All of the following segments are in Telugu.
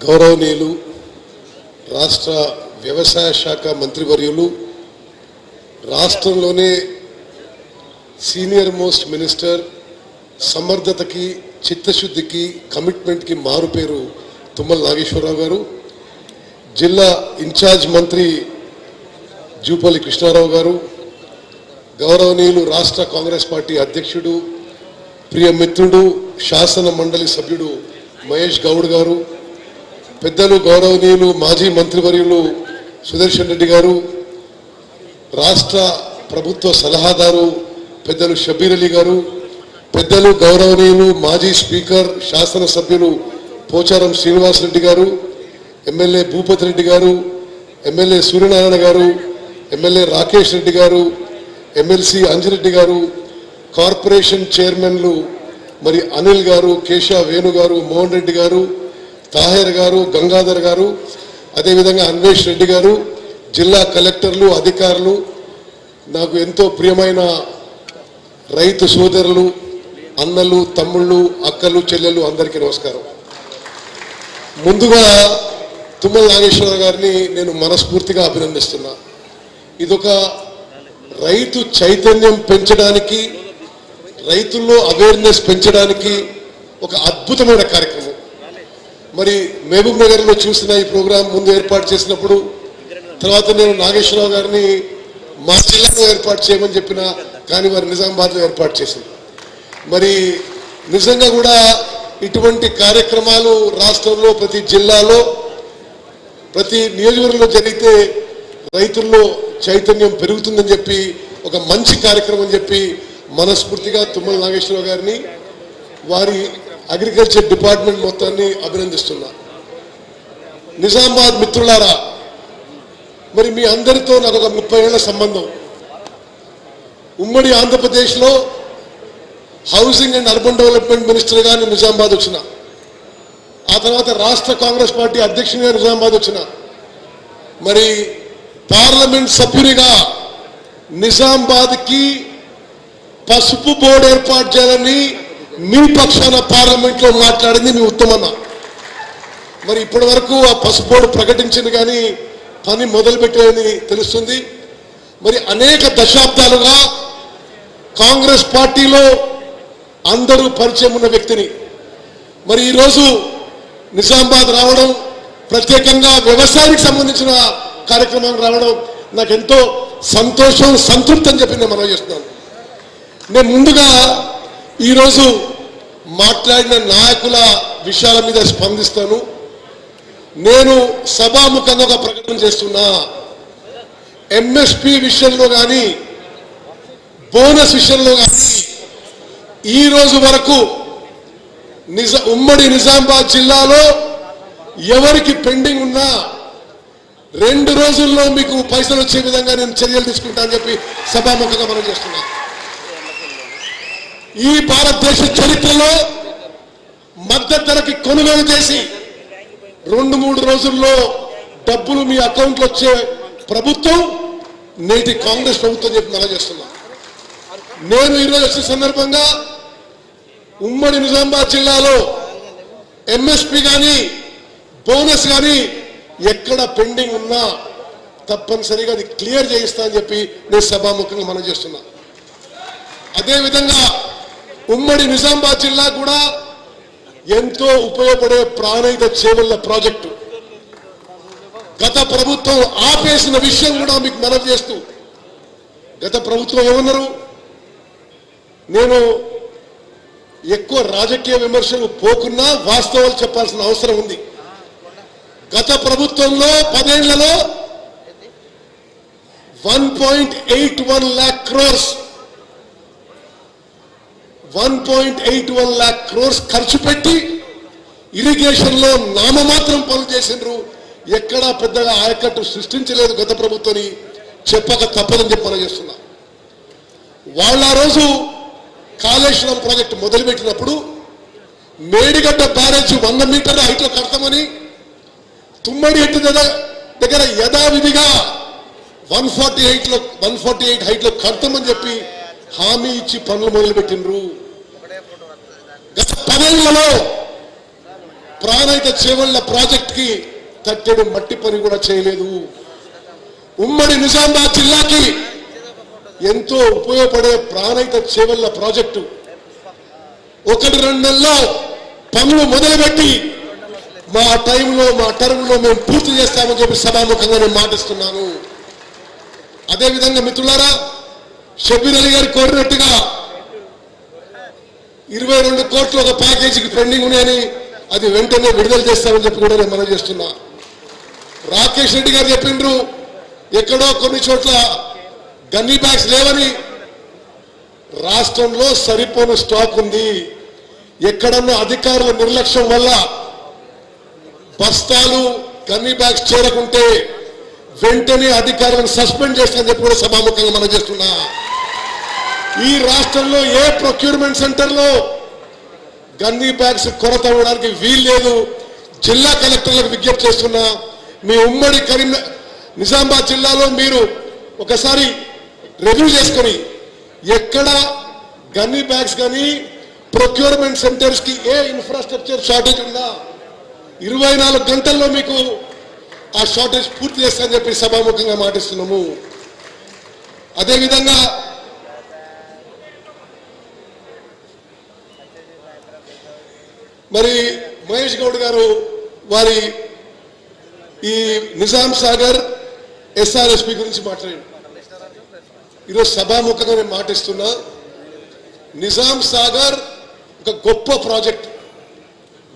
గౌరవనీయులు రాష్ట్ర వ్యవసాయ శాఖ మంత్రివర్యులు రాష్ట్రంలోనే సీనియర్ మోస్ట్ మినిస్టర్ సమర్థతకి చిత్తశుద్ధికి కమిట్మెంట్కి మారుపేరు తుమ్మల నాగేశ్వరరావు గారు జిల్లా ఇన్ఛార్జ్ మంత్రి జూపల్లి కృష్ణారావు గారు గౌరవనీయులు రాష్ట్ర కాంగ్రెస్ పార్టీ అధ్యక్షుడు ప్రియ మిత్రుడు శాసన మండలి సభ్యుడు మహేష్ గౌడ్ గారు పెద్దలు గౌరవనీయులు మాజీ మంత్రివర్యులు సుదర్శన్ రెడ్డి గారు రాష్ట్ర ప్రభుత్వ సలహాదారు పెద్దలు షబీర్ అలీ గారు పెద్దలు గౌరవనీయులు మాజీ స్పీకర్ శాసనసభ్యులు పోచారం శ్రీనివాసరెడ్డి గారు ఎమ్మెల్యే భూపతి రెడ్డి గారు ఎమ్మెల్యే సూర్యనారాయణ గారు ఎమ్మెల్యే రాకేష్ రెడ్డి గారు ఎమ్మెల్సీ అంజిరెడ్డి గారు కార్పొరేషన్ చైర్మన్లు మరి అనిల్ గారు కేశవ వేణు గారు మోహన్ రెడ్డి గారు తాహేర్ గారు గంగాధర్ గారు అదేవిధంగా అన్వేష్ రెడ్డి గారు జిల్లా కలెక్టర్లు అధికారులు నాకు ఎంతో ప్రియమైన రైతు సోదరులు అన్నలు తమ్ముళ్ళు అక్కలు చెల్లెలు అందరికీ నమస్కారం. ముందుగా తుమ్మల నాగేశ్వర గారిని నేను మనస్ఫూర్తిగా అభినందిస్తున్నా. ఇదొక రైతు చైతన్యం పెంచడానికి రైతుల్లో అవేర్నెస్ పెంచడానికి ఒక అద్భుతమైన కార్యక్రమం. మరి మహబూబ్ నగర్లో చూసిన ఈ ప్రోగ్రాం ముందు ఏర్పాటు చేసినప్పుడు తర్వాత నేను నాగేశ్వరరావు గారిని మా జిల్లాలో ఏర్పాటు చేయమని చెప్పిన కానీ వారు నిజామాబాద్లో ఏర్పాటు చేసింది మరి నిజంగా కూడా ఇటువంటి కార్యక్రమాలు రాష్ట్రంలో ప్రతి జిల్లాలో ప్రతి నియోజకవర్గంలో జరిగితే రైతుల్లో చైతన్యం పెరుగుతుందని చెప్పి ఒక మంచి కార్యక్రమం చెప్పి మనస్ఫూర్తిగా తుమ్మల నాగేశ్వరరావు గారిని వారి అగ్రికల్చర్ డిపార్ట్మెంట్ మొత్తాన్ని అభినందిస్తున్నా. నిజామాబాద్ మిత్రులారా మరి మీ అందరితో నాకు ఒక ముప్పై ఏళ్ళ సంబంధం. ఉమ్మడి ఆంధ్రప్రదేశ్లో హౌసింగ్ అండ్ అర్బన్ డెవలప్మెంట్ మినిస్టర్గా నేను నిజామాబాద్ వచ్చిన. ఆ తర్వాత రాష్ట్ర కాంగ్రెస్ పార్టీ అధ్యక్షునిగా నిజామాబాద్ వచ్చిన. మరి పార్లమెంట్ సభ్యునిగా నిజామాబాద్కి పసుపు బోర్డు ఏర్పాటు చేయాలని మీ పక్షాన పార్లమెంట్లో మాట్లాడింది మీ ఉత్తమన్న. మరి ఇప్పటి వరకు ఆ పసుపు బోర్డు ప్రకటించింది కానీ పని మొదలుపెట్టలేదని తెలుస్తుంది. మరి అనేక దశాబ్దాలుగా కాంగ్రెస్ పార్టీలో అందరూ పరిచయం ఉన్న వ్యక్తిని. మరి ఈరోజు నిజామాబాద్ రావడం ప్రత్యేకంగా వ్యవసాయానికి సంబంధించిన కార్యక్రమానికి రావడం నాకు ఎంతో సంతోషం సంతృప్తి అని చెప్పి నేను మనం చేస్తున్నాను. నేను ముందుగా ఈరోజు మాట్లాడిన నాయకుల విషయాల మీద స్పందిస్తాను. నేను సభాముఖంగా ఒక ప్రకటన చేస్తున్నా. ఎంఎస్పి విషయంలో కానీ బోనస్ విషయంలో కానీ ఈ రోజు వరకు నిజ ఉమ్మడి నిజామాబాద్ జిల్లాలో ఎవరికి పెండింగ్ ఉన్నా రెండు రోజుల్లో మీకు పైసలు వచ్చే విధంగా నేను చర్యలు తీసుకుంటానని చెప్పి సభాముఖంగా మనం చేస్తున్నాను ఈ భారతదేశ చరిత్రలో మద్దతు ధరకి కొనుగోలు చేసి రెండు మూడు రోజుల్లో డబ్బులు మీ అకౌంట్లో వచ్చే ప్రభుత్వం నేటి కాంగ్రెస్ ప్రభుత్వం చెప్పి మనం చేస్తున్నా. నేను ఈరోజు వచ్చిన సందర్భంగా ఉమ్మడి నిజామాబాద్ జిల్లాలో ఎంఎస్పి కానీ బోనస్ కానీ ఎక్కడ పెండింగ్ ఉన్నా తప్పనిసరిగా అది క్లియర్ చేయిస్తా అని చెప్పి నేను సభాముఖంగా మనం చేస్తున్నా. అదేవిధంగా ఉమ్మడి నిజామాబాద్ జిల్లా కూడా ఎంతో ఉపయోగపడే ప్రాణహిత చేవల్ల ప్రాజెక్టు. గత ప్రభుత్వం ఆపేసిన విషయం కూడా మీకు మనం చేస్తూ గత ప్రభుత్వం ఏమన్నారు? నేను ఎక్కువ రాజకీయ విమర్శలు పోకున్నా వాస్తవాలు చెప్పాల్సిన అవసరం ఉంది. గత ప్రభుత్వంలో పదేళ్ళలో one point eight one lakh crores one point eight one lakh crores ఖర్చు పెట్టి ఇరిగేషన్లో నామమాత్రం పనులు చేసిండ్రు. ఎక్కడా పెద్దగా ఆయకట్టు సృష్టించలేదు గత ప్రభుత్వని చెప్పక తప్పదని చెప్పి మనం చేస్తున్నా. వాళ్ళ ఆ రోజు కాళేశ్వరం ప్రాజెక్ట్ మొదలుపెట్టినప్పుడు మేడిగడ్డ బ్యారేజ్ వంద మీటర్ల హైట్లో కడతామని తుమ్మడి ఎట్టు దగ్గర యథావిధిగా వన్ ఫార్టీ ఎయిట్లో వన్ ఫార్టీ ఎయిట్ హైట్లో కడతామని చెప్పి హామీ ఇచ్చి పనులు మొదలుపెట్టినరు గత పదేళ్ళలో ప్రాణైత చేవళ్ళ ప్రాజెక్ట్కి తట్టెడు మట్టి పని కూడా చేయలేదు. ఉమ్మడి నిజామాబాద్ జిల్లాకి ఎంతో ఉపయోగపడే ప్రాణైత చేవళ్ళ ప్రాజెక్టు. ఒకటి రెండు నెలల్లో పనులు మొదలుపెట్టి మా టైంలో మా టర్మ్లో మేము పూర్తి చేస్తామని చెప్పి సభాముఖంగా నేను మాటిస్తున్నాను. అదేవిధంగా మిత్రులారా షబీర్ అలీ గారు కోరినట్టుగా ఇరవై రెండు కోట్లు ఒక ప్యాకేజీకి పెండింగ్ ఉన్నాయని అది వెంటనే విడుదల చేస్తామని చెప్పి కూడా నేను మనం చేస్తున్నా. రాకేష్ రెడ్డి గారు చెప్పిండ్రు ఎక్కడో కొన్ని చోట్ల గన్నీ బ్యాగ్స్ లేవని. రాష్ట్రంలో సరిపోని స్టాక్ ఉంది. ఎక్కడన్నా అధికారుల నిర్లక్ష్యం వల్ల బస్తాలు గన్నీ బ్యాగ్స్ చేరకుంటే వెంటనే అధికారులను సస్పెండ్ చేస్తామని చెప్పి కూడా సభాముఖంగా మనం చేస్తున్నా. ఈ రాష్ట్రంలో ఏ ప్రొక్యూర్మెంట్ సెంటర్లో గన్నీ బ్యాగ్స్ కొరత అవ్వడానికి వీల్లేదు జిల్లా కలెక్టర్లకు విజ్ఞప్తి చేస్తున్నా మీ ఉమ్మడి కరీం నిజామాబాద్ జిల్లాలో మీరు ఒకసారి రివ్యూ చేసుకొని ఎక్కడ గన్నీ బ్యాగ్స్ కానీ ప్రొక్యూర్మెంట్ సెంటర్స్కి ఏ ఇన్ఫ్రాస్ట్రక్చర్ షార్టేజ్ ఉందా? ఇరవై నాలుగు గంటల్లో మీకు ఆ షార్టేజ్ పూర్తి చేస్తానని చెప్పి సభాముఖంగా మాటిస్తున్నాము. అదేవిధంగా మరి మహేష్ గౌడ్ గారు వారి ఈ నిజాం సాగర్ ఎస్ఆర్ఎస్పి గురించి మాట్లాడారు. ఈరోజు సభాముఖంగా నేను మాటిస్తున్నా నిజాం సాగర్ ఒక గొప్ప ప్రాజెక్ట్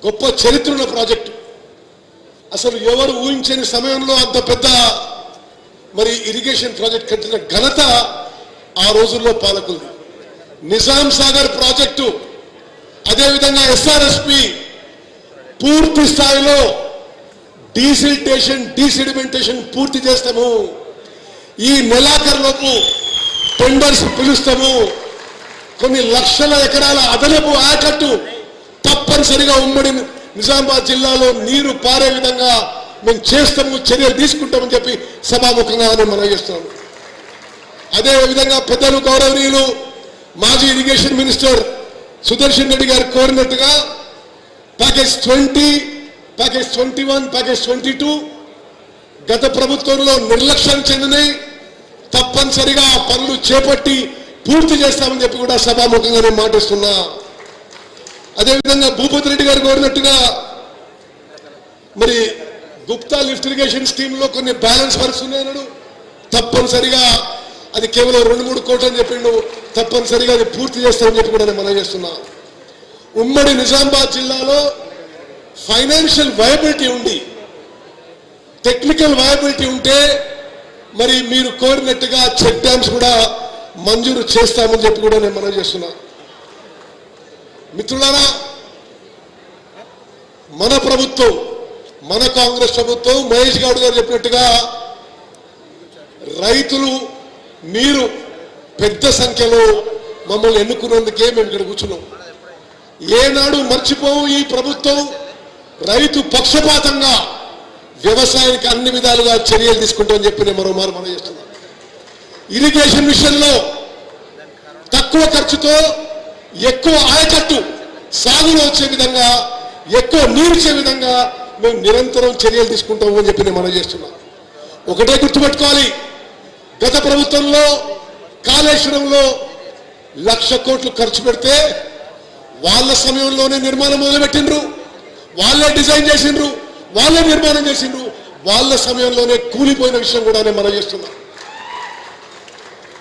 గొప్ప చరిత్ర ఉన్న ప్రాజెక్ట్. అసలు ఎవరు ఊహించని సమయంలో అంత పెద్ద మరి ఇరిగేషన్ ప్రాజెక్ట్ కట్టిన ఘనత ఆ రోజుల్లో పాలకుంది నిజాం సాగర్ ప్రాజెక్టు అదేవిధంగా ఎస్ఆర్ఎస్పి పూర్తి స్థాయిలో డీసిల్టేషన్ డీసిడిమెంటేషన్ పూర్తి చేస్తాము. ఈ నెలాఖరులోపు టెండర్స్ పిలుస్తాము. కొన్ని లక్షల ఎకరాల అదనపు ఆకట్టు తప్పనిసరిగా ఉమ్మడి నిజామాబాద్ జిల్లాలో నీరు పారే విధంగా మేము చేస్తాము చర్యలు తీసుకుంటామని చెప్పి సభాముఖంగా నేను మనం చేస్తున్నాము అదేవిధంగా పెద్దలు గౌరవనీయులు మాజీ irrigation minister Sudarshan Reddy garu కోరినట్టుగా package twenty package twenty one package twenty two గత ప్రభుత్వంలో నిర్లక్ష్యం చెందినాయి తప్పనిసరిగా ఆ పనులు చేపట్టి పూర్తి చేస్తామని చెప్పి కూడా సభాముఖంగా నేను మాటిస్తున్నా. అదేవిధంగా భూపతి రెడ్డి గారు కోరినట్టుగా మరి గుప్తా లిఫ్ట్ ఇరిగేషన్ స్కీమ్లో కొన్ని బ్యాలెన్స్ వర్క్స్ ఉన్నాయన్నాడు తప్పనిసరిగా అది కేవలం రెండు మూడు కోట్లు అని చెప్పిండు తప్పనిసరిగా అది పూర్తి చేస్తామని చెప్పి కూడా నేను మనం చేస్తున్నా. ఉమ్మడి నిజామాబాద్ జిల్లాలో ఫైనాన్షియల్ వయబిలిటీ ఉంది. టెక్నికల్ వయబిలిటీ ఉంటే మరి మీరు కోరినట్టుగా చెక్ డ్యామ్స్ కూడా మంజూరు చేస్తామని చెప్పి కూడా నేను మనం చేస్తున్నా. మిత్రులారా మన ప్రభుత్వం మన కాంగ్రెస్ ప్రభుత్వం మహేష్ గౌడ్ గారు చెప్పినట్టుగా రైతులు మీరు పెద్ద సంఖ్యలో మమ్మల్ని ఎన్నుకున్నందుకే మేము ఇక్కడ కూర్చున్నాం. ఏనాడు మర్చిపోవు ఈ ప్రభుత్వం. రైతు పక్షపాతంగా వ్యవసాయానికి అన్ని విధాలుగా చర్యలు తీసుకుంటామని చెప్పి నేను మరోమారు మనం చేస్తున్నాం ఇరిగేషన్ విషయంలో తక్కువ ఖర్చుతో ఎక్కువ ఆయకట్టు సాగులో వచ్చే విధంగా ఎక్కువ నీరు ఇచ్చే విధంగా మేము నిరంతరం చర్యలు తీసుకుంటాము అని చెప్పి నేను మనం చేస్తున్నాం ఒకటే గుర్తుపెట్టుకోవాలి. గత ప్రభుత్వంలో కాళేశ్వరంలో లక్ష కోట్లు ఖర్చు పెడితే వాళ్ళ సమయంలోనే నిర్మాణం మొదలుపెట్టిండ్రు. వాళ్ళే డిజైన్ చేసిండ్రు. వాళ్ళే నిర్మాణం చేసిండ్రు. వాళ్ళ సమయంలోనే కూలిపోయిన విషయం కూడా నేను మనం చేస్తున్నాం.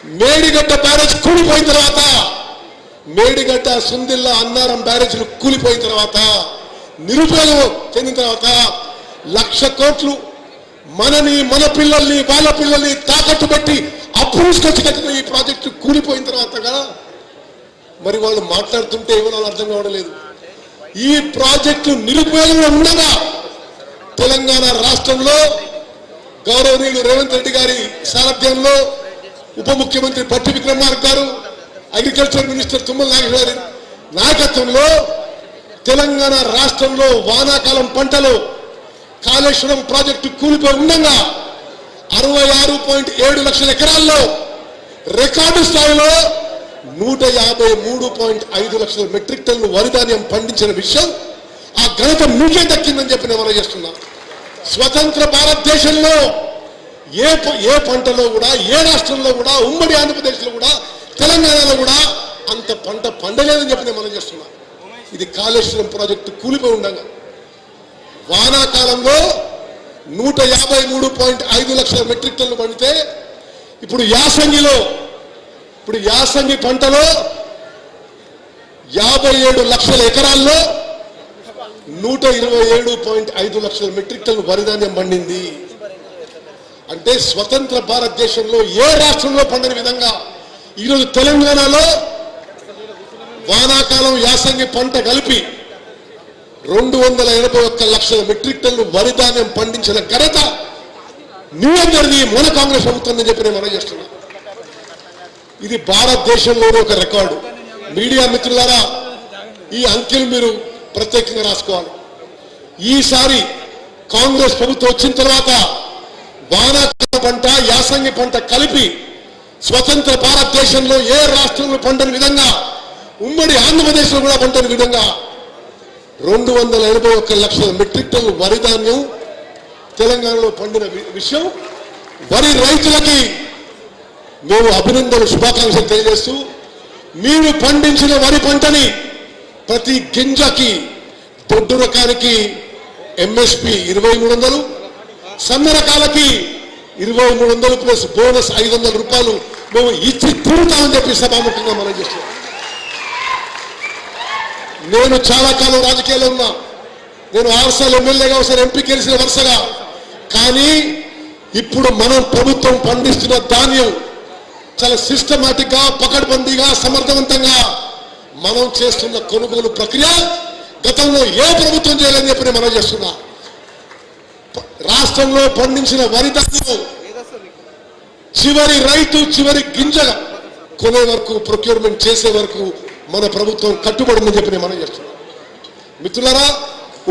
మేడిగడ్డ బ్యారేజ్ కూలిపోయిన తర్వాత మేడిగడ్డ సుందిల్ల అన్నారం బ్యారేజ్లు కూలిపోయిన తర్వాత నిరుపయోగం చెందిన తర్వాత లక్ష కోట్లు మనని మన పిల్లల్ని వాళ్ళ పిల్లల్ని తాకట్టు పెట్టి అప్పు కట్టిన ఈ ప్రాజెక్టు కూలిపోయిన తర్వాత కదా మరి వాళ్ళు మాట్లాడుతుంటే ఏమన్నా అర్థం కావడం లేదు. ఈ ప్రాజెక్టు నిరుపయోగంగా ఉండగా తెలంగాణ రాష్ట్రంలో గౌరవనీయులు రేవంత్ రెడ్డి గారి సారథ్యంలో ఉప ముఖ్యమంత్రి పట్టి విక్రమార్క గారు అగ్రికల్చర్ మినిస్టర్ తుమ్మల నాగేశ్వర గారి నాయకత్వంలో తెలంగాణ రాష్ట్రంలో వానాకాలం పంటలు కాళేశ్వరం ప్రాజెక్టు కూలిపోయి ఉండగా అరవై ఆరు పాయింట్ ఏడు లక్షల ఎకరాల్లో రికార్డు స్థాయిలో నూట యాభై మూడు పాయింట్ ఐదు లక్షల మెట్రిక్ టన్ను వరి ధాన్యం పండించిన విషయం ఆ ఘనత మీకే దక్కిందని చెప్పి నేను చేస్తున్నా. స్వతంత్ర భారతదేశంలో ఏ ఏ పంటలో కూడా ఏ రాష్ట్రంలో కూడా ఉమ్మడి ఆంధ్రప్రదేశ్లో కూడా తెలంగాణలో కూడా అంత పంట పండలేదని చెప్పి నేను మనం చేస్తున్నా. ఇది కాళేశ్వరం ప్రాజెక్టు కూలిపోయి ఉండగా వానాకాలంలో నూట యాభై మూడు పాయింట్ ఐదు లక్షల మెట్రిక్ టన్ను పండితే ఇప్పుడు యాసంగిలో ఇప్పుడు యాసంగి పంటలో యాభై ఏడు లక్షల ఎకరాల్లో నూట ఇరవై ఏడు పాయింట్ ఐదు లక్షల మెట్రిక్ టన్ను వరిధాన్యం పండింది. అంటే స్వతంత్ర భారతదేశంలో ఏ రాష్ట్రంలో పండని విధంగా ఈరోజు తెలంగాణలో వానాకాలం యాసంగి పంట కలిపి రెండు వందల ఎనభై ఒక్క లక్షల మెట్రిక్ టన్ను వరి ధాన్యం పండించిన ఘనత నువ్వందరిది మూల మన కాంగ్రెస్ ప్రభుత్వం అని చెప్పి నేను మనం చేస్తున్నా. ఇది భారతదేశంలోనే ఒక రికార్డు. మీడియా మిత్రులారా ఈ అంకెలు మీరు ప్రత్యేకంగా రాసుకోవాలి. ఈసారి కాంగ్రెస్ ప్రభుత్వం వచ్చిన తర్వాత వానాకాల పంట యాసంగి పంట కలిపి స్వతంత్ర భారతదేశంలో ఏ రాష్ట్రంలో పండని విధంగా ఉమ్మడి ఆంధ్రప్రదేశ్లో కూడా పండని విధంగా రెండు వందల ఎనభై ఒక్క లక్షల మెట్రిక్ టన్ను వరి ధాన్యం తెలంగాణలో పండిన వి- విషయం. వరి రైతులకి మేము అభినందన శుభాకాంక్షలు తెలియజేస్తూ మీరు పండించిన వరి పంటని ప్రతి గింజకి దొడ్డు రకానికి ఎంఎస్పి ఇరవై మూడు వందలు సన్న రకాలకి ఇరవై మూడు వందలు ప్లస్ బోనస్ ఐదు వందల రూపాయలు మేము ఇచ్చి తీరుతామని చెప్పి సభాముఖంగా మనం చేస్తున్నాం. నేను చాలా కాలం రాజకీయాల్లో ఉన్నా. నేను ఆరుసార్లు ఎమ్మెల్యేగా ఒకసారి ఎంపీ గెలిచిన వరుసగా. కానీ ఇప్పుడు మనం ప్రభుత్వం పండిస్తున్న ధాన్యం చాలా సిస్టమాటిక్గా పకడ్బందీగా సమర్థవంతంగా మనం చేస్తున్న కొనుగోలు ప్రక్రియ గతంలో ఏ ప్రభుత్వం చేయలేదని చెప్పి నేను మనం చేస్తున్నా. రాష్ట్రంలో పండించిన వరి ధాన్యం చివరి రైతు చివరి గింజగా కొనే వరకు ప్రొక్యూర్మెంట్ చేసే వరకు మన ప్రభుత్వం కట్టుబడిందని చెప్పి నేను మనం చేస్తున్నాం. మిత్రులరా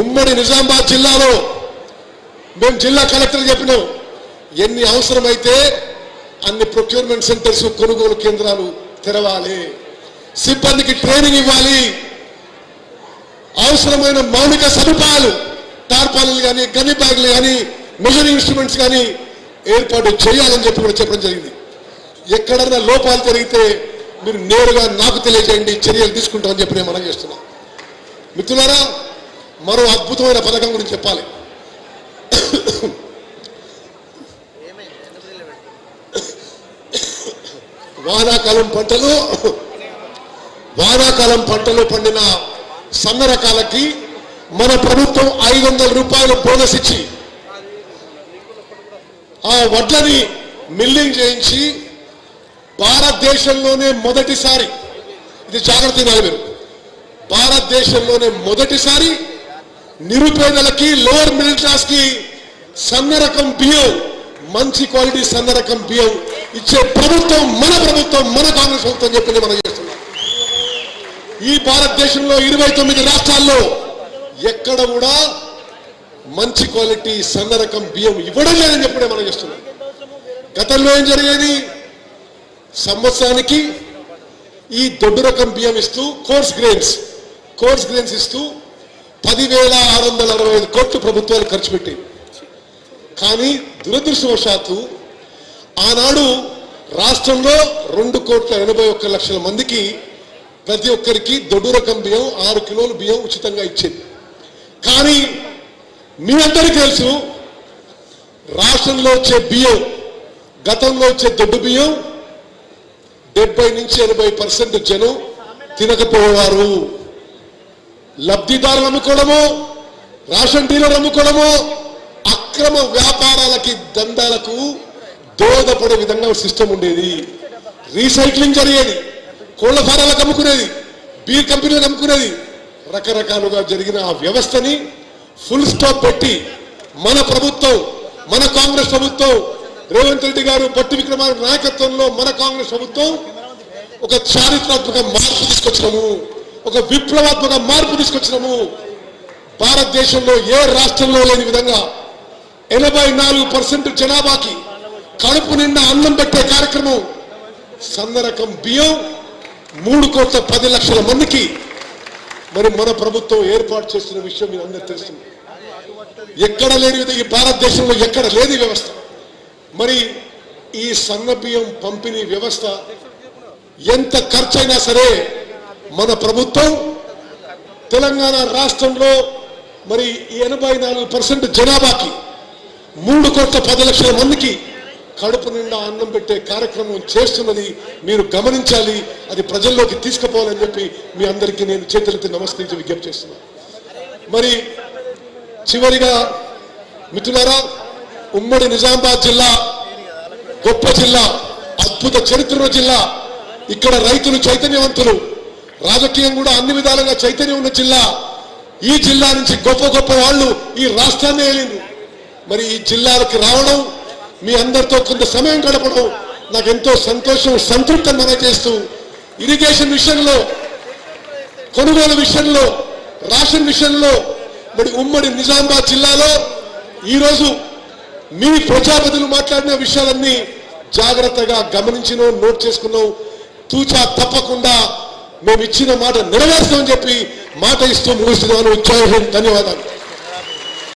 ఉమ్మడి నిజామాబాద్ జిల్లాలో మేము జిల్లా కలెక్టర్ చెప్పినాం ఎన్ని అవసరమైతే అన్ని ప్రొక్యూర్మెంట్ సెంటర్స్ కొనుగోలు కేంద్రాలు తెరవాలి సిబ్బందికి ట్రైనింగ్ ఇవ్వాలి అవసరమైన మౌలిక సదుపాయాలు టార్పాలీలు కానీ గన్ని బ్యాగులు కానీ మెజరింగ్ ఇన్స్ట్రుమెంట్స్ కానీ ఏర్పాటు చేయాలని చెప్పి కూడా చెప్పడం జరిగింది. ఎక్కడన్నా లోపాలు జరిగితే మీరు నేరుగా నాకు తెలియజేయండి చర్యలు తీసుకుంటామని చెప్పి నేను మనం చేస్తున్నా. మిత్రులారా మరో అద్భుతమైన పథకం గురించి చెప్పాలి. వానాకాలం పంటలు వానాకాలం పంటలు పండిన సన్న రకాలకి మన ప్రభుత్వం ఐదు వందల రూపాయలు బోనస్ ఇచ్చి ఆ వడ్లని మిల్లింగ్ చేయించి భారతదేశంలోనే మొదటిసారి ఇది జాగ్రత్త మీరు భారతదేశంలోనే మొదటిసారి నిరుపేదలకి లోవర్ మిడిల్ క్లాస్కి సన్న రకం బియ్యం మంచి క్వాలిటీ సన్న రకం బియ్యం ఇచ్చే ప్రభుత్వం మన ప్రభుత్వం మన కాంగ్రెస్ ప్రభుత్వం చెప్పింది మనం చేస్తున్నాం. ఈ భారతదేశంలో ఇరవై తొమ్మిది రాష్ట్రాల్లో ఎక్కడ కూడా మంచి క్వాలిటీ సన్న రకం బియ్యం ఇవ్వడం లేదని చెప్పడే మనం చేస్తున్నాం. గతంలో ఏం జరిగేది? సంవత్సరానికి ఈ దొడ్డు రకం బియ్యం ఇస్తూ కోర్స్ గ్రెయిన్స్ కోర్స్ గ్రెయిన్స్ ఇస్తూ పదివేల ఆరు వందల అరవై ఐదు కోట్లు ప్రభుత్వాలు ఖర్చు పెట్టింది కానీ దురదృష్టవశాత్తు ఆనాడు రాష్ట్రంలో రెండు కోట్ల ఎనభై ఒక్క లక్షల మందికి ప్రతి ఒక్కరికి దొడ్డు రకం బియ్యం ఆరు కిలోలు బియ్యం ఉచితంగా ఇచ్చింది. కానీ మీ అందరికీ తెలుసు రాష్ట్రంలో వచ్చే బియ్యం గతంలో వచ్చే దొడ్డు బియ్యం డెబ్బై నుంచి ఎనభై పర్సెంట్ జనం తినకపోవారు లబ్ధిదారులు అమ్ముకోవడము రేషన్ డీలర్ అమ్ముకోవడము అక్రమ వ్యాపారాలకి దందాలకు దోహదపడే విధంగా సిస్టమ్ ఉండేది. రీసైక్లింగ్ జరిగేది. కోళ్ళ ఫారాలకు అమ్ముకునేది బీర్ కంపెనీలకు అమ్ముకునేది రకరకాలుగా జరిగిన ఆ వ్యవస్థని ఫుల్ స్టాప్ పెట్టి మన ప్రభుత్వం మన కాంగ్రెస్ ప్రభుత్వం రేవంత్ రెడ్డి గారు పట్టి విక్రమార్ నాయకత్వంలో మన కాంగ్రెస్ ప్రభుత్వం ఒక చారిత్రాత్మక మార్పు తీసుకొచ్చినాము ఒక విప్లవాత్మక మార్పు తీసుకొచ్చినాము. భారతదేశంలో ఏ రాష్ట్రంలో లేని విధంగా ఎనభై నాలుగు పర్సెంట్ జనాభాకి కడుపు నిండా అన్నం పెట్టే కార్యక్రమం సందరకం బియ్యం మూడు కోట్ల పది లక్షల మందికి మరి మన ప్రభుత్వం ఏర్పాటు చేస్తున్న విషయం మీరు అందరూ తెలుస్తుంది ఎక్కడ లేని విధంగా ఈ భారతదేశంలో ఎక్కడ లేని వ్యవస్థ. మరి ఈ సన్నబియ్యం పంపిణీ వ్యవస్థ ఎంత ఖర్చైనా సరే మన ప్రభుత్వం తెలంగాణ రాష్ట్రంలో మరి ఈ ఎనభై నాలుగు పర్సెంట్ జనాభాకి మూడు కోట్ల పది లక్షల మందికి కడుపు నిండా అన్నం పెట్టే కార్యక్రమం చేస్తున్నది మీరు గమనించాలి అది ప్రజల్లోకి తీసుకుపోవాలని చెప్పి మీ అందరికీ నేను చేతులెత్తి నమస్కరించి విజ్ఞప్తి చేస్తున్నాను. మరి చివరిగా మిత్రులారా ఉమ్మడి నిజామాబాద్ జిల్లా గొప్ప జిల్లా అద్భుత చరిత్ర జిల్లా. ఇక్కడ రైతులు చైతన్యవంతులు. రాజకీయం కూడా అన్ని విధాలుగా చైతన్యం ఉన్న జిల్లా. ఈ జిల్లా నుంచి గొప్ప గొప్ప వాళ్ళు ఈ రాష్ట్రాన్ని వెళ్ళింది మరి ఈ జిల్లాలకు రావడం మీ అందరితో కొంత సమయం గడపడం నాకు ఎంతో సంతోషం సంతృప్తి మన చేస్తూ ఇరిగేషన్ విషయంలో కొనుగోలు విషయంలో రేషన్ విషయంలో మరి ఉమ్మడి నిజామాబాద్ జిల్లాలో ఈరోజు మీ ప్రజాపతులు మాట్లాడిన విషయాలన్నీ జాగ్రత్తగా గమనించినాం నోట్ చేసుకున్నాం తూచా తప్పకుండా మేము ఇచ్చిన మాట నెరవేర్చామని చెప్పి మాట ఇస్తూ ముగిస్తున్నాను. జై హింద్. ధన్యవాదాలు.